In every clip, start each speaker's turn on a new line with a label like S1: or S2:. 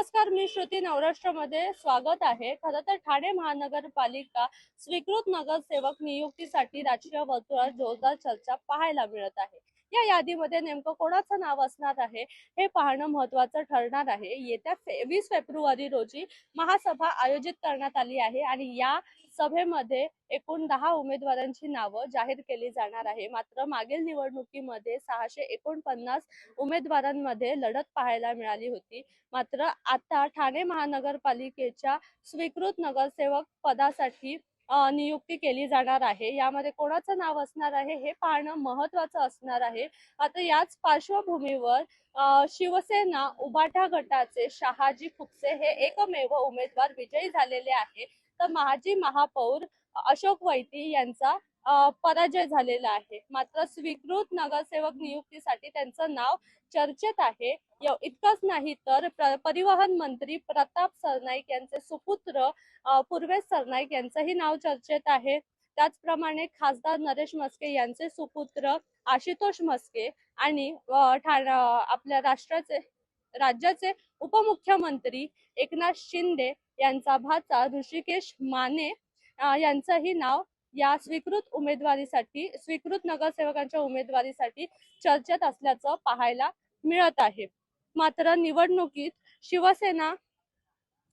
S1: नमस्कार मी श्रुती नवराष्ट्रामध्ये स्वागत आहे. खरं तर ठाणे महानगरपालिका स्वीकृत नगरसेवक नियुक्तीसाठी राजकीय वर्तुळात जोरदार चर्चा पाहायला मिळत आहे. या यादीमध्ये नेमकं कोणाचं नाव असणार आहे? हे पाहणं महत्वाचं ठरणार आहे. येत्या वीस फेब्रुवारी रोजी महासभा आयोजित करण्यात आली आहे आणि या सभेमध्ये एकूण दहा उमेदवारांची नावं जाहीर केली जाणार आहे. मात्र मागील निवडणुकीमध्ये सहाशे एकोणपन्नास उमेदवारांमध्ये लढत पाहायला मिळाली होती. मात्र आता ठाणे महानगरपालिकेच्या स्वीकृत नगरसेवक पदासाठी नियुक्ती केली जाणार आहे. यामध्ये कोणाचं नाव असणार आहे हे पाहणं महत्वाचं असणार आहे. आता याच पार्श्वभूमीवर शिवसेना उबाठा गटाचे शहाजी खुपसे हे एकमेव उमेदवार विजयी झालेले आहे. तर माजी महापौर अशोक वैती यांचा पराजय झालेला आहे. मात्र स्वीकृत नगरसेवक नियुक्तीसाठी त्यांचं नाव चर्चेत आहे. इतकंच नाही तर प्र- परिवहन मंत्री प्रताप सरनाईक यांचे सुपुत्र पूर्वेश सरनाईक यांचंही नाव चर्चेत आहे. त्याचप्रमाणे खासदार नरेश मस्के यांचे सुपुत्र आशुतोष मस्के आणि अ, आपल्या राष्ट्राचे राज्याचे उपमुख्यमंत्री एकनाथ शिंदे यांचा भाचा ऋषिकेश माने यांचंही नाव या स्वीकृत उमेदवारीसाठी स्वीकृत नगरसेवकांच्या उमेदवारीसाठी चर्चेत असल्याचं पाहायला मिळत आहे. मात्र निवडणुकीत शिवसेना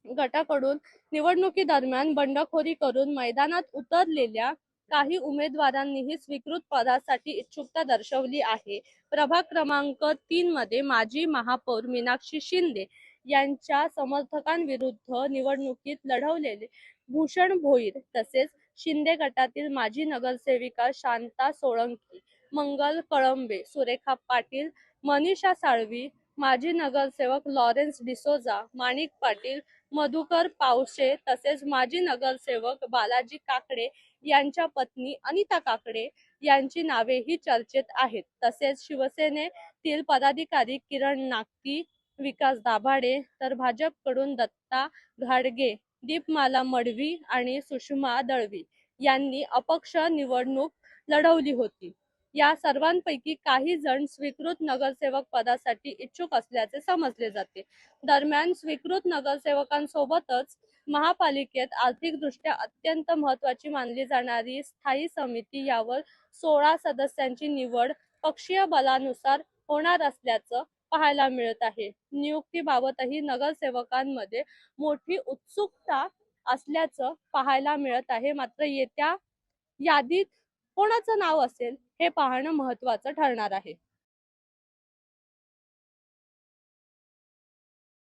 S1: गटाकडून निवडणुकीदरम्यान बंडखोरी करून मैदानात उतरलेल्या काही उमेदवारांनीही स्वीकृत पदासाठी इच्छुकता दर्शवली आहे. प्रभाग क्रमांक तीन मध्ये माजी महापौर मीनाक्षी शिंदे यांच्या समर्थकांविरुद्ध निवडणुकीत लढवलेले भूषण भोईर तसेच शिंदे गटातील माजी नगरसेविका शांता सोळंकी मंगल कळंबे सुरेखा पाटील मनीषा साळवी माजी नगरसेवक लॉरेन्स डिसोजा माणिक पाटील मधुकर पावशे तसेच माजी नगरसेवक बालाजी काकडे यांच्या पत्नी अनिता काकडे यांची नावेही चर्चेत आहेत. तसेच शिवसेनेतील पदाधिकारी किरण नागती विकास दाभाडे तर भाजपकडून दत्ता घाडगे दीपमाला मडवी आणि सुषमा दळवी यांनी अपक्ष निवडणूक लढवली होती. या सर्वांपैकी काही जण स्वीकृत नगरसेवक पदासाठी इच्छुक असल्याचे समजले जाते. दरम्यान स्वीकृत नगरसेवकांसोबतच महापालिकेत आर्थिकदृष्ट्या अत्यंत महत्वाची मानली जाणारी स्थायी समिती यावर सोळा सदस्यांची निवड पक्षीय बलानुसार होणार असल्याचं पाहायला मिळत आहे. नियुक्तीबाबतही नगरसेवकांमध्ये मोठी उत्सुकता असल्याचं पाहायला मिळत आहे. मात्र येत्या यादीत कोणाचं नाव असेल हे पाहणं महत्वाचं ठरणार आहे.